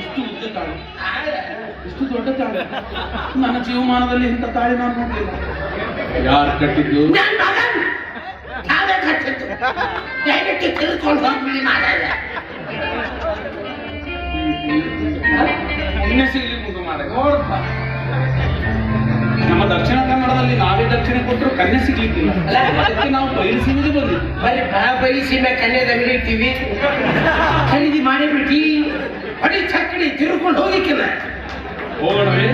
ಇಷ್ಟು ತಾಳಿ. ಇಷ್ಟು ದೊಡ್ಡ ತಾಳು. ನನ್ನ ಜೀವಮಾನದಲ್ಲಿ ಇಂಥ ತಾಳಿ ನಾನು ನೋಡಲಿಲ್ಲ. ಯಾರು ಕಟ್ಟಿದ್ದು? ದಯವಿಟ್ಟು ತಿಳ್ಕೊಂಡು ಹೋಗ್ಬಿಡಿ ಮಾರಾಯ ಕೊಟ್ಟರು ಕನ್ಯೆ ಸಿಗ್ಲಿಕ್ಕಿಲ್ಲ. ಅದಕ್ಕೆ ನಾವು ಬಯಲು ಬಂದಿದ್ವಿ ಬರೀ ಬಾ ಬಯಸಿನ ಕನ್ಯದ ಅಂಗಡಿ ಟಿವಿ ಖರೀದಿ ಮಾಡಿಬಿಟ್ಟಿ ಅಡಿ ಚಕ್ಕಡಿ ತಿರುಕೊಂಡು ಹೋಗಿಕ್ಕಿಲ್ಲ ಹೋಗೋಣವೇ?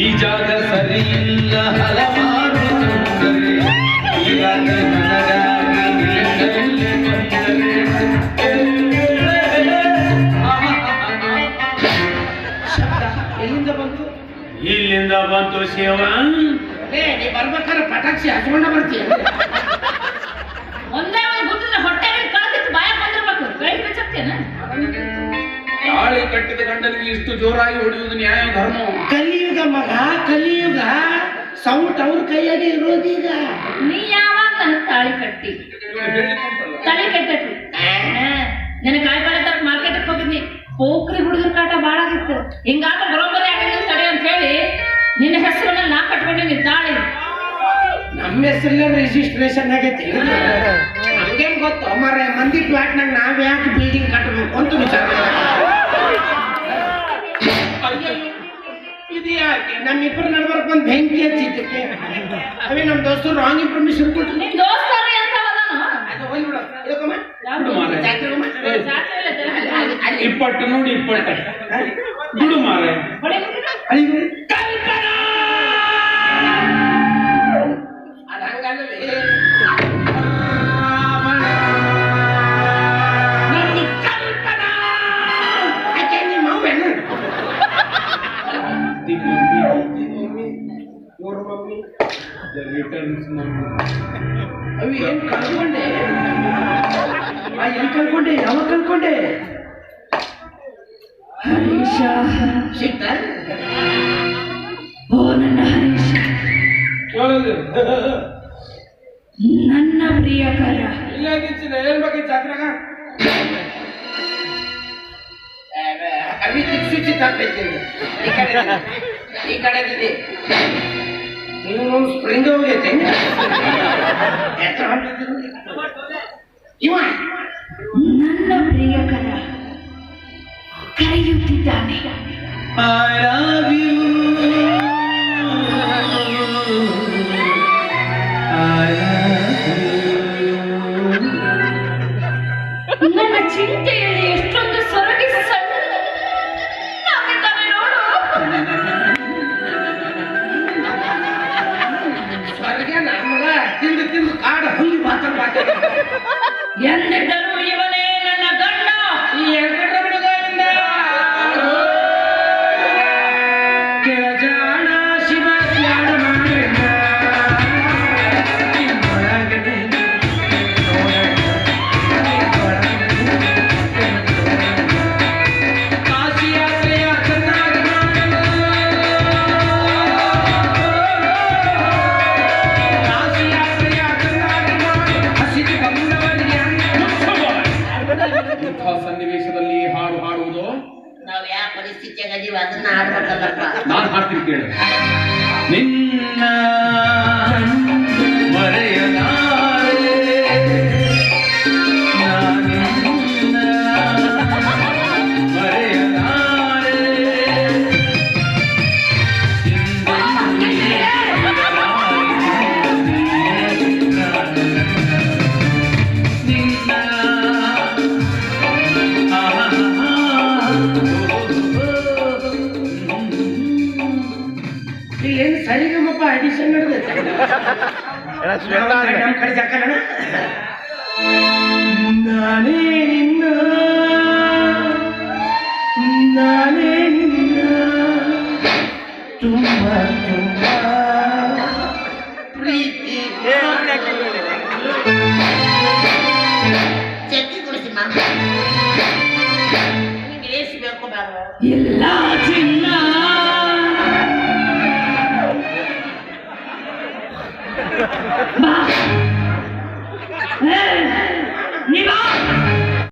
ಈ ಜಾಗ ಸರಿ ಇಲ್ಲ ಹಲವಾರು ಬಂತು? ಇಲ್ಲಿಂದ ಬಂತು ಶಿವನ್. ಏ ನೀ ಬರ್ಬೇಕಾದ್ರೆ ಪಟಾಕ್ಷಿ ಹಚ್ಕೊಂಡ ಬರ್ತೀಯ? ಒಂದೇ ಒಂದು ಗುಟ್ಟಿನ ಹೊಟ್ಟೆ ಕಳ್ತಿತ್ತು ಬಾಯ ಬಂದಿರ್ಬೇಕು. ಕೈ ಬೆಚ್ಚತ್ತೇನ ತಾಳಿ ಕಟ್ಟಿದ ಗಂಡನಿಗೆ ಇಷ್ಟು ಜೋರಾಗಿ ಹೊಡೆಯುವುದು ನ್ಯಾಯ ಧರ್ಮ? ಕಲಿಯುಗ ಮಗ ಕಲಿಯುಗ. ಸೌಟ್ ಅವ್ರ ಕೈಯಾಗೆ ಇರೋದೀಗ ನೀ ಯಾವಾಗ ನನ್ ತಾಳಿ ಕಟ್ಟಿ? ತಾಳಿ ಕಟ್ಟತಿ ನಿನ್ನ ಕಾಯಿಪಲ್ಲೆ ತರ ತರಕ್ ಮಾರ್ಕೆಟ್ ಹೋಗಿದ್ನಿ. ಪೋಕ್ರಿ ಹುಡುಗರ ಕಾಟ ಬಾಳ ಆಗಿತ್ತು ಬರೋ ಬರೋಬ್ಬರಿ ಆಗಿಲ್ಲ ತಡೆ ಅಂತ ಹೇಳಿ ನಿನ್ನ ಹೆಸರನ್ನ ನಾ ಕಟ್ಕೊಂಡಿನಿ ತಾಳಿ ನಮ್ಮ ಹೆಸರಲ್ಲೇ ರಿಜಿಸ್ಟ್ರೇಷನ್ ಆಗೈತಿ. ನಮ್ಗೇನ್ ಗೊತ್ತು? ಮರ ಮಂದಿ ಪ್ಲಾಟ್ನಾಗ ನಾವ್ ಯಾಕೆ ಬಿಲ್ಡಿಂಗ್ ಕಟ್ಟಬೇಕು ಅಂತ ವಿಚಾರ. ಇದು ಯಾಕೆ? ನಮ್ಮಿಬ್ಬರು ನಡ್ಬರ್ಕ್ ಬಂದ್ ಬೆಂಕಿ ಹಚ್ಚಿದ್ದಕ್ಕೆ. ಅವೇ ನಮ್ಮ ದೋಸ್ತರು ರಾಂಗ್ ಇನ್ಫಾರ್ಮೇಶನ್ ಕೊಟ್ರು. ನಿನ್ ನೋಡಿ. ಇಪ್ಪಟ್ಟು ಬಿಡು ಅದು ಮಮ್ಮಿ. ದ ರಿಟರ್ನ್ಸ್ ಮಮ್ಮಿ ಅವು ಏನ್ ಕಳ್ಕೊಂಡೆ ಆ ಎಲ್ಲಿ ಕಳ್ಕೊಂಡೆ ಯಾವಾಗ ಕಳ್ಕೊಂಡೆ ಹರೀಶ ಸಿಕ್ತ ಓ ನನ್ನ ಹರೀಶ ಕೇಳೋದು ನನ್ನ ಪ್ರಿಯಕರ ಇಲ್ಲ ನಿಂತಿದೆ ಏನ್ ಬಗ್ಗೆ ಜಾತ್ರೆಗ ಅವಿ ದಿಕ್ಸೂಚಿ ತಪ್ಪೈತಿ ಈ ಕಡೆ ಈ ಕಡೆ ಇದೆ ನೀವು ಒಂದು ಸ್ಪ್ರಿಂಗ್ ಹೋಗೈತೆ ಎತ್ತರ ಹೊಂಟಿದ್ದೀರಿ? ಇವ ನನ್ನ ಪ್ರಿಯಕರ ಕರೆಯುತ್ತಿದ್ದಾನೆ I love you. I love you. ನನ್ನ ಚಿಂತೆಯಲ್ಲಿ ಅದೀವಿ ಅದನ್ನ ಆಡ್ಬೇಕಲ್ಲಪ್ಪ ನಾನು ಹಾಡ್ತೀನಿ ಕೇಳು. ನಿನ್ನ ಇಲ್ಲೇನು ಸರಿಗಮಪ್ಪ ಅಡಿಷನ್ ನಡೆದೈತೆ ನಮ್ಮ ಕಡೆ ಜಾಕ ನೋಡು. ನಾನೇ ನಿನ್ನ. ನಾನೇ ನಿನ್ನ. ತುಂಬ ತುಂಬ ಪ್ರೀತಿ